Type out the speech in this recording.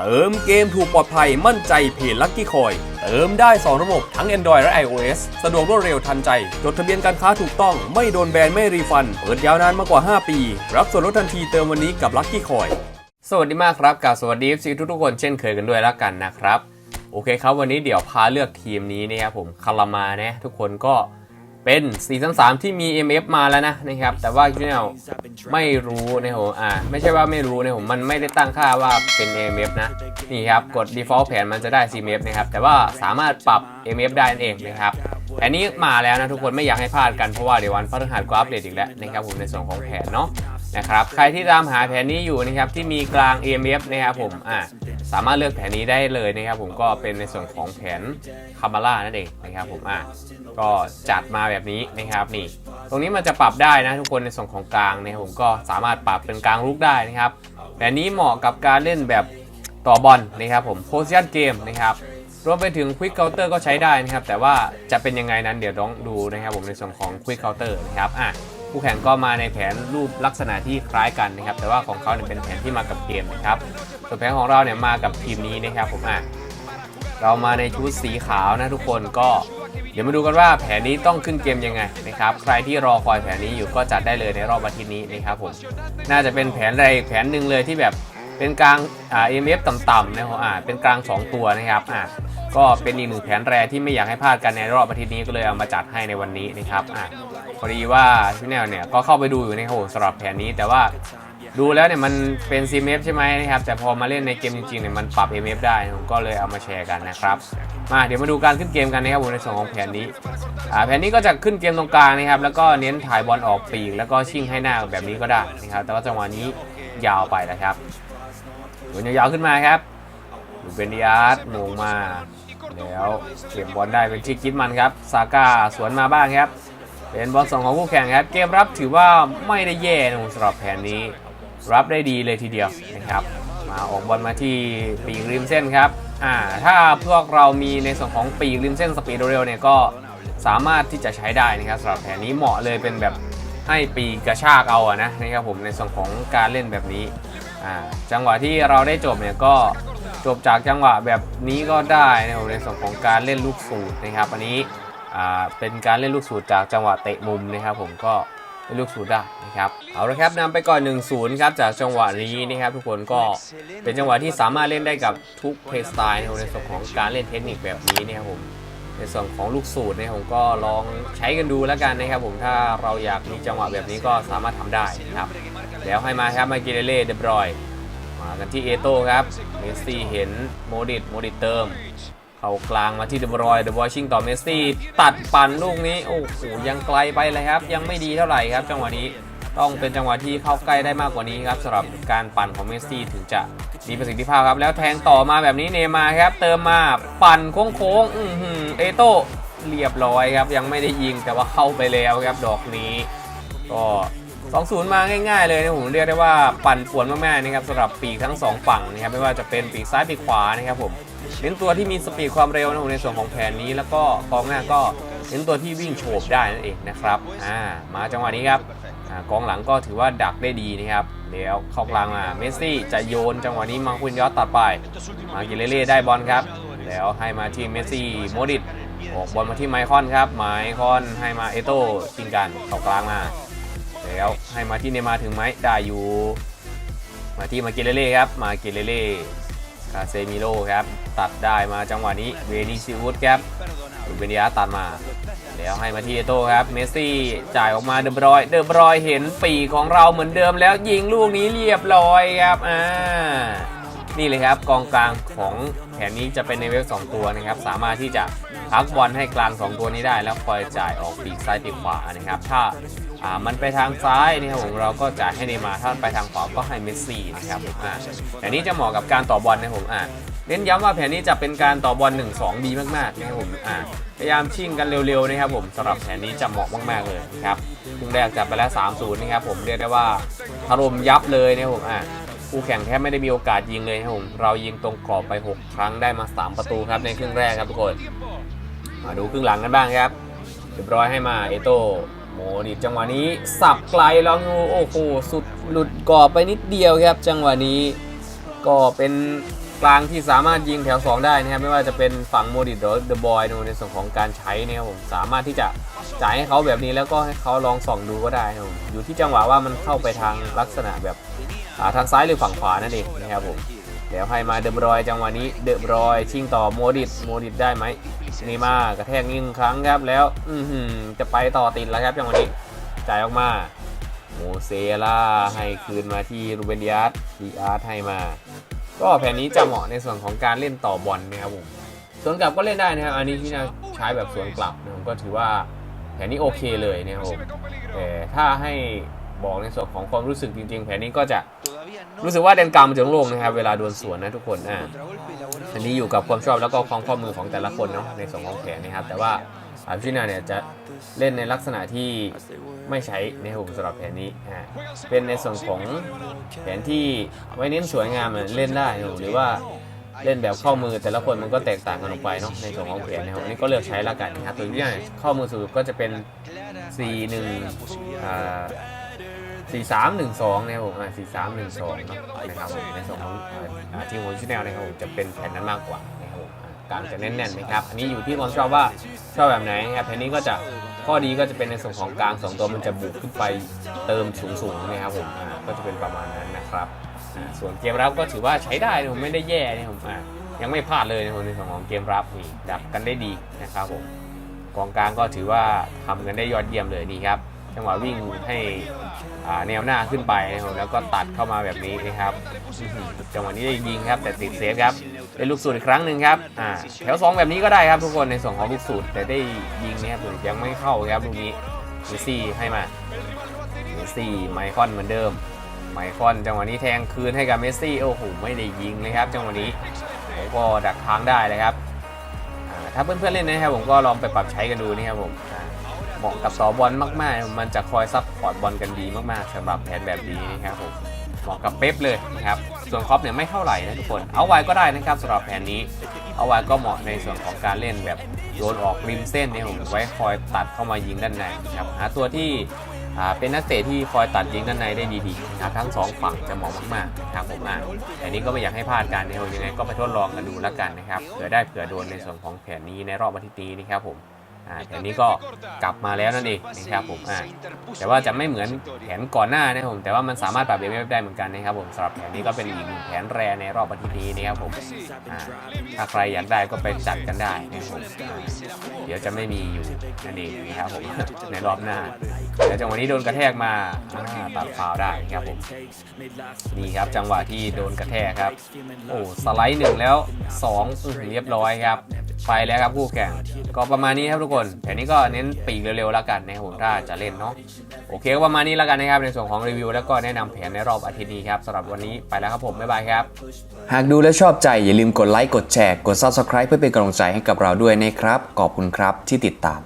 เติมเกมถูกปลอดภัยมั่นใจเพจลัคกี้คอย เติมได้ 2 ระบบทั้ง Android และ iOS สะดวกรวดเร็วทันใจ จดทะเบียนการค้าถูกต้องไม่โดนแบนไม่รีฟัน เปิดยาวนานมากกว่า 5 ปี รับส่วนลดทันทีเติมวันนี้กับลัคกี้คอย สวัสดีมากครับกับสวัสดี FC ทุกๆคนเช่นเคยกันด้วยแล้วกันนะครับ โอเคครับวันนี้เดี๋ยวพาเลือกทีมนี้นะครับผมคารามานะทุกคนก็ เป็นซีซั่น3ที่มี MF มาแล้วนะนะครับ แต่ว่าที่เนี่ยไม่รู้นะผมอ่าไม่ใช่ว่าไม่รู้นะผมมันไม่ได้ตั้งค่าว่าเป็น MF นะนี่ครับกด default แผนมันจะได้ CMF นะครับแต่ว่าสามารถปรับ MF ได้นั่นเองนะครับแผนนี้มาแล้วนะทุกคนไม่อยากให้พลาดกันเพราะว่าเดี๋ยววันพฤหัสก็อัปเดตอีกแล้วนะครับผมในส่วนของแผนเนาะ นะครับใครที่ตามหาแผนนี้อยู่นะครับที่มีกลาง EMF นะครับผมอ่าสามารถเลือกแผนนี้ได้เลยนะครับผมก็เป็นในส่วนของแผนคาบาร่านั่นเองนะครับผมอะก็จัดมาแบบนี้นะครับนี่ ตรงนี้มันจะปรับได้นะทุกคนในส่วนของกลางนะครับผมก็สามารถปรับเป็นกลางลุกได้นะครับแผนนี้เหมาะกับการเล่นแบบต่อบอลนะครับผมโพสชั่นเกมนะครับรวมไปถึงควิกเคาน์เตอร์ก็ใช้ได้นะครับแต่ว่าจะเป็นยังไงนั้นเดี๋ยวต้องดูนะครับผมในส่วนของควิกเคาน์เตอร์นะครับอะ ผู้แข่งก็มาในแผนรูปลักษณะที่คล้ายกันนะครับ แต่ว่าของเขาเนี่ยเป็นแผนที่มากับเกมนะครับส่วนแผนของเราเนี่ยมากับทีมนี้นะครับผมอะเรามาในชุดสีขาวนะทุกคนก็เดี๋ยวมาดูกันว่าแผนนี้ต้องขึ้นเกมยังไงนะครับ ใครที่รอคอยแผนนี้อยู่ก็จัดได้เลยในรอบอาทิตย์นี้นะครับผมน่าจะเป็นแผนอะไรแผนหนึ่งเลยที่แบบเป็นกลางอ่า EMF ต่ำๆนะครับอ่าเป็นกลาง 2 ตัวนะครับอ่าก็เป็นอีกหนึ่งแผนแรที่ไม่อยากให้พลาดกันในรอบอาทิตย์นี้ก็เลยเอามาจัดให้ในวันนี้นะครับอ่า พอดีว่าพี่แนวเนี่ยก็เข้าไปดูอยู่ในะครับผมสำหรับแผนนี้แต่ว่าดูแล้วเนี่ยมันเป็น CMF ใช่ไหมนะครับ แต่พอมาเล่นในเกมจริงๆเนี่ยมันปรับ MF ได้ผมก็เลยเอามาแชร์กันนะครับ มาเดี๋ยวมาดูการขึ้นเกมกันนะครับผมในส่วนของแผนนี้แผนนี้ก็จะขึ้นเกมตรงกลางนะครับ แล้วก็เน้นถ่ายบอลออกปีกแล้วก็ชิ่งให้หน้าแบบนี้ก็ได้นะครับ แต่ว่าจังหวะนี้ยาวไปนะครับหมุนยาวๆขึ้นมาครับดูเป็นดิอาร์ตโมงมาแล้วเก็บบอลได้เป็นที่คิดมันครับซาก้าสวนมาบ้างครับ เป็นบอลสองของคู่แข่งครับ เกมรับถือว่าไม่ได้แย่นะสำหรับแผนนี้ รับได้ดีเลยทีเดียวนะครับ มาออกบอลมาที่ปีกริมเส้นครับอ่าถ้าพวกเรามีในส่วนของปีกริมเส้นสปีดเร็วเนี่ยก็สามารถที่จะใช้ได้นะครับสำหรับแผนนี้เหมาะเลยเป็นแบบให้ปีกระชากเอาอะนะนะครับผมในส่วนของการเล่นแบบนี้อ่าจังหวะที่เราได้จบเนี่ยก็จบจากจังหวะแบบนี้ก็ได้นะครับในส่วนของการเล่นลูกสูตรนะครับอันนี้ เป็นการเล่นลูกสูตรจากจังหวะเตะมุมนะครับ ผมก็เป็นลูกสูตรได้นะครับเอาละครับนำไปก่อน1-0ครับจากจังหวะนี้นะครับ ทุกคนก็เป็นจังหวะที่สามารถเล่นได้กับทุกเพลย์สไตล์ในส่วนของการเล่นเทคนิคแบบนี้นะครับผมในส่วนของลูกสูตรเนี่ยผมก็ลองใช้กันดูแล้วกันนะครับ ผมถ้าเราอยากมีจังหวะแบบนี้ก็สามารถทำได้นะครับ แล้วให้มาครับมากิเลเล่เดบรอยมากันที่เอโต้ครับเมสซี่เห็นโมดิตโมดิตเติม เข้ากลางมาที่เดบรอยเดบรอยชิงต่อเมสซี่ตัดปั่นลูกนี้ โอ้โหยังไกลไปเลยครับ ยังไม่ดีเท่าไหร่ครับ จังหวะนี้ต้องเป็นจังหวะที่เข้าใกล้ได้มากกว่านี้ครับสำหรับการปั่นของเมสซี่ถึงจะมีประสิทธิภาพครับ แล้วแทงต่อมาแบบนี้เนมาครับ เติมมาปั่นโค้งๆอือหือเอโต้เรียบร้อยครับ ยังไม่ได้ยิงแต่ว่าเข้าไปแล้วครับดอกนี้ ก็2-0 มาง่ายๆเลยนะผมเรียกได้ว่าปั่นป่วนมากๆนะครับสำหรับปีกทั้งสองฝั่งนะครับไม่ว่าจะเป็นปีกซ้ายปีกขวานะครับผม เน้นตัวที่มีสปีดความเร็วนะผมในส่วนของแผนนี้แล้วก็กองหน้าก็เน้นตัวที่วิ่งโฉบได้นั่นเองนะครับอ่ามาจังหวะนี้ครับอ่ากองหลังก็ถือว่าดักได้ดีนะครับเดี๋ยวเข้ากลางมาเมสซี่จะโยนจังหวะนี้มาคุณยอดตัดไป มากิเลเล่ได้บอลครับ แล้วให้มาที่เมสซี่โมดิตออกบอลมาที่ไมคอนครับไมคอนให้มาเอโต้ชิงกันเข้ากลางมาแล้วให้มาที่เนมาร์ถึงไหมได้อยู่ มาที่มาเกเลเล่ครับมาเกเลเล่ คาเซมิโลครับ ตัดได้มาจังหวะนี้เวนิซิอุสครับลูเบเนียตัดมา แล้วให้มาที่เอโต้ครับ เมสซี่จ่ายออกมาเดอบรอย เดอบรอยเห็นปีกของเราเหมือนเดิมแล้วยิงลูกนี้เรียบร้อยครับอ่านี่เลยครับกองกลางของแผนนี้จะเป็นในเวฟ2ตัวนะครับ สามารถที่จะพักบอลให้กลาง 2 ตัวนี้ได้ แล้วคอยจ่ายออกปีกซ้ายปีกขวานะครับ ถ้า อ่ามันไปทางซ้ายนะครับผมเราก็จ่ายให้เนย์มาถ้าไปทางขวาก็ให้เมสซี่นะครับอ่าแผนนี้จะเหมาะกับการต่อบอลนะครับผมอ่าเน้นย้ำว่าแผนนี้จะเป็นการต่อบอล1-2ดีมากๆนะครับผมอ่าพยายามชิ่งกันเร็วๆนะครับผมสำหรับแผนนี้จะเหมาะมากๆเลยนะครับครึ่งแรกจับไปแล้ว3-0นะครับผมเรียกได้ว่าถล่มยับเลยนะครับผมอ่าคู่แข่งแทบไม่ได้มีโอกาสยิงเลยนะครับผมเรายิงตรงกรอบไป 6 ครั้งได้มา 3 ประตูครับในครึ่งแรกครับทุกคนมาดูครึ่งหลังกันบ้างครับเรียบร้อยให้มาเอโต โมดิจังหวะนี้สับไกลแล้วงูโอ้โหสุดหลุดกรอบไปนิดเดียวครับ จังหวะนี้ก็เป็นกลางที่สามารถยิงแถว 2 ได้นะครับไม่ว่าจะเป็นฝั่งโมดิตหรือเดอะบอยในส่วนของการใช้เนี่ยครับผมสามารถที่จะจ่ายให้เขาแบบนี้แล้วก็ให้เขาลองส่องดูก็ได้ครับอยู่ที่จังหวะว่ามันเข้าไปทางลักษณะแบบทางซ้ายหรือฝั่งขวานั่นเองนะครับผม เดี๋ยวให้มาเดอะบอยจังหวะนี้เดอะบอยชิงต่อโมดิตโมดิตได้ไหมนีมากระแทกยิงครั้งครับแล้ว อืจะไปต่อติดแล้วครับจังหวะนี้จ่ายออกมาโมเซล่าให้คืนมาที่รูเบนดิอาร์ตดีอาร์ตให้มา ก็แผนนี้จะเหมาะในส่วนของการเล่นต่อบอลนะครับผมสวนกลับก็เล่นได้นะครับ อันนี้ที่น่าใช้แบบสวนกลับนะครับก็ถือว่าแผนนี้โอเคเลยนะครับผมแต่ถ้าให้บอกในส่วนของความรู้สึกจริง ๆ แผนนี้ก็จะ รู้สึกว่าแดนกลางมันจะโล่งนะครับเวลาดวลสวนนะทุกคนอ่าอันนี้อยู่กับความชอบแล้วก็ความข้อมือของแต่ละคนเนาะในส่วนของแผนนะครับ แต่ว่าอาฟินาเนี่ยจะเล่นในลักษณะที่ไม่ใช้นะครับผมสำหรับแผนนี้อ่าเป็นในส่วนของแผนที่ไว้เน้นสวยงามเนี่ยเล่นได้หรือว่าเล่นแบบข้อมือแต่ละคนมันก็แตกต่างกันออกไปเนาะในส่วนของแขนนะครับนนี้ก็เลือกใช้ละกันนะครับตัวที่ข้อมือสุดก็จะเป็น 4 1อ่า 4 3 1 2 นะครับผมอ่า4 3 1 2เนาะนะครับผมในส่วนของอ่าทีมหัวชิแนลนะครับผมจะเป็นแผนนั้นมากกว่านะครับผมอ่ากลางจะแน่นๆนะครับอันนี้อยู่ที่ความชอบว่าชอบแบบไหนนะครับแผนนี้ก็จะข้อดีก็จะเป็นในส่วนของกลางสองตัวมันจะบุกขึ้นไปเติมสูงๆนะครับผมอ่าก็จะเป็นประมาณนั้นนะครับอ่าส่วนเกมรับก็ถือว่าใช้ได้นะผมไม่ได้แย่นะผมอะยังไม่พลาดเลยในคนในส่วนของเกมรับนี่ดับกันได้ดีนะครับผมกองกลางก็ถือว่าทำกันได้ยอดเยี่ยมเลยนี่ครับ จังหวะวิ่งให้แนวหน้าขึ้นไปนะครับแล้วก็ตัดเข้ามาแบบนี้นะครับจังหวะนี้ได้ยิงครับ แต่ติดเซฟครับเป็นลูกสูตรอีกครั้งหนึ่งครับแถวสองแบบนี้ก็ได้ครับทุกคนในส่วนของลูกสูตรแต่ได้ยิงนะครับยังไม่เข้าครับลูกนี้เมสซี่ให้มาเมสซี่ไมคอนเหมือนเดิมไมคอนจังหวะนี้แทงคืนให้กับเมสซี่โอ้โหไม่ได้ยิงเลยครับ จังหวะนี้ผมก็ดักทางได้เลยครับถ้าเพื่อนๆเล่นนะครับผมก็ลองไปปรับใช้กันดูนี่ครับผม เหมาะกับต่อบอลมาก ๆ มันจะคอยซับพอร์ตบอลกันดีมากๆสำหรับแผนแบบนี้นะครับผมเหมาะกับเป๊ปเลยนะครับส่วนครอปเนี่ยไม่เท่าไหร่นะทุกคนเอาไว้ก็ได้นะครับสำหรับแผนนี้ เอาไว้ก็เหมาะในส่วนของการเล่นแบบโยนออกริมเส้นเนี่ยผมไว้คอยตัดเข้ามายิงด้านในนะครับหาตัวที่เป็นนักเตะที่คอยตัดยิงด้านในได้ดีๆนะครับทั้งสองฝั่งจะเหมาะมากๆนะครับผมอะแต่นี้ก็ไม่อยากให้พลาดกันนะครับยังไงก็ไปทดลองกันดูแล้วกันนะครับเผื่อได้เผื่อโดนในส่วนของแผนนี้ในรอบวันที่นี้นะครับผม อ่าแผนนี้ก็กลับมาแล้วนั่นเองนะครับผมอ่าแต่ว่าจะไม่เหมือนแผนก่อนหน้านะครับผมแต่ว่ามันสามารถปรับเปลี่ยนได้เหมือนกันนะครับผมสำหรับแผนนี้ก็เป็นอีกหนึ่งแผนแรในรอบวันที่นี้นะครับผมอ่าถ้าใครอยากได้ก็ไปจัดกันได้นะครับผมอ่าเดี๋ยวจะไม่มีอยู่นั่นเองนะครับผมในรอบหน้าแล้วจังหวะนี้โดนกระแทกมาอ่าตัดฟาวล์ได้ครับผมนี่ครับจังหวะที่โดนกระแทกครับโอ้สไลด์หนึ่งแล้ว2อื้อหือเรียบร้อยครับ ไปแล้วครับคู่แข่งก็ประมาณนี้ครับทุกคนแผนนี้ก็เน้นปีกเร็วๆแล้วกันนะครับผมถ้าจะเล่นเนาะโอเคก็ประมาณนี้แล้วกันนะครับในส่วนของรีวิวแล้วก็แนะนำแผนในรอบอาทิตย์นี้ครับสำหรับวันนี้ไปแล้วครับผมบ๊ายบายครับ หากดูและชอบใจอย่าลืมกดไลค์กดแชร์กด Subscribe เพื่อเป็นกำลังใจให้กับเราด้วยนะครับขอบคุณครับที่ติดตาม